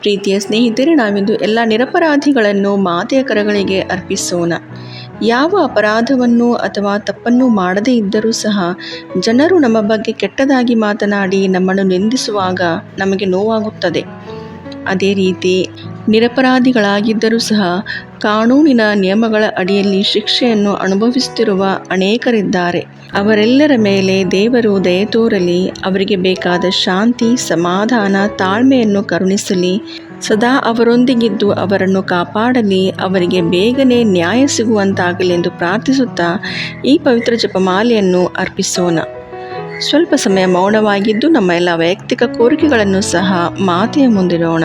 ಪ್ರೀತಿಯ ಸ್ನೇಹಿತರೆ, ನಾವಿಂದು ಎಲ್ಲ ನಿರಪರಾಧಿಗಳನ್ನು ಮಾತೆಯ ಕರಗಳಿಗೆ ಅರ್ಪಿಸೋಣ. ಯಾವ ಅಪರಾಧವನ್ನು ಅಥವಾ ತಪ್ಪನ್ನು ಮಾಡದೇ ಇದ್ದರೂ ಸಹ ಜನರು ನಮ್ಮ ಬಗ್ಗೆ ಕೆಟ್ಟದಾಗಿ ಮಾತನಾಡಿ ನಮ್ಮನ್ನು ನಿಂದಿಸುವಾಗ ನಮಗೆ ನೋವಾಗುತ್ತದೆ. ಅದೇ ರೀತಿ ನಿರಪರಾಧಿಗಳಾಗಿದ್ದರೂ ಸಹ ಕಾನೂನಿನ ನಿಯಮಗಳ ಅಡಿಯಲ್ಲಿ ಶಿಕ್ಷೆಯನ್ನು ಅನುಭವಿಸುತ್ತಿರುವ ಅನೇಕರಿದ್ದಾರೆ. ಅವರೆಲ್ಲರ ಮೇಲೆ ದೇವರು ದಯ ತೋರಲಿ, ಅವರಿಗೆ ಬೇಕಾದ ಶಾಂತಿ, ಸಮಾಧಾನ, ತಾಳ್ಮೆಯನ್ನು ಕರುಣಿಸಲಿ. ಸದಾ ಅವರೊಂದಿಗಿದ್ದು ಅವರನ್ನು ಕಾಪಾಡಲಿ, ಅವರಿಗೆ ಬೇಗನೆ ನ್ಯಾಯ ಸಿಗುವಂತಾಗಲಿ ಎಂದು ಪ್ರಾರ್ಥಿಸುತ್ತಾ ಈ ಪವಿತ್ರ ಜಪಮಾಲೆಯನ್ನು ಅರ್ಪಿಸೋಣ. ಸ್ವಲ್ಪ ಸಮಯ ಮೌನವಾಗಿದ್ದು ನಮ್ಮ ಎಲ್ಲ ವೈಯಕ್ತಿಕ ಕೋರಿಕೆಗಳನ್ನು ಸಹ ಮಾತೆಯ ಮುಂದಿಡೋಣ.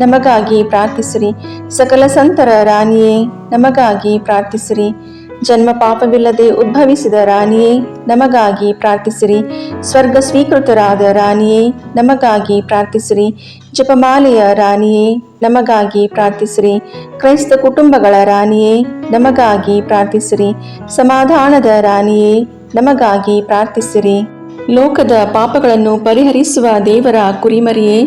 ನಮಗಾಗಿ ಪ್ರಾರ್ಥಿಸಿರಿ. ಸಕಲ ಸಂತರ ರಾಣಿಯೇ, ನಮಗಾಗಿ ಪ್ರಾರ್ಥಿಸಿರಿ. ಜನ್ಮ ಪಾಪವಿಲ್ಲದೆ ಉದ್ಭವಿಸಿದ ರಾಣಿಯೇ, ನಮಗಾಗಿ ಪ್ರಾರ್ಥಿಸಿರಿ. ಸ್ವರ್ಗ ಸ್ವೀಕೃತರಾದ ರಾಣಿಯೇ, ನಮಗಾಗಿ ಪ್ರಾರ್ಥಿಸಿರಿ. ಜಪಮಾಲೆಯ ರಾಣಿಯೇ, ನಮಗಾಗಿ ಪ್ರಾರ್ಥಿಸಿರಿ. ಕ್ರೈಸ್ತ ಕುಟುಂಬಗಳ ರಾಣಿಯೇ, ನಮಗಾಗಿ ಪ್ರಾರ್ಥಿಸಿರಿ. ಸಮಾಧಾನದ ರಾಣಿಯೇ, ನಮಗಾಗಿ ಪ್ರಾರ್ಥಿಸಿರಿ. ಲೋಕದ ಪಾಪಗಳನ್ನು ಪರಿಹರಿಸುವ ದೇವರ ಕುರಿಮರಿಯೇ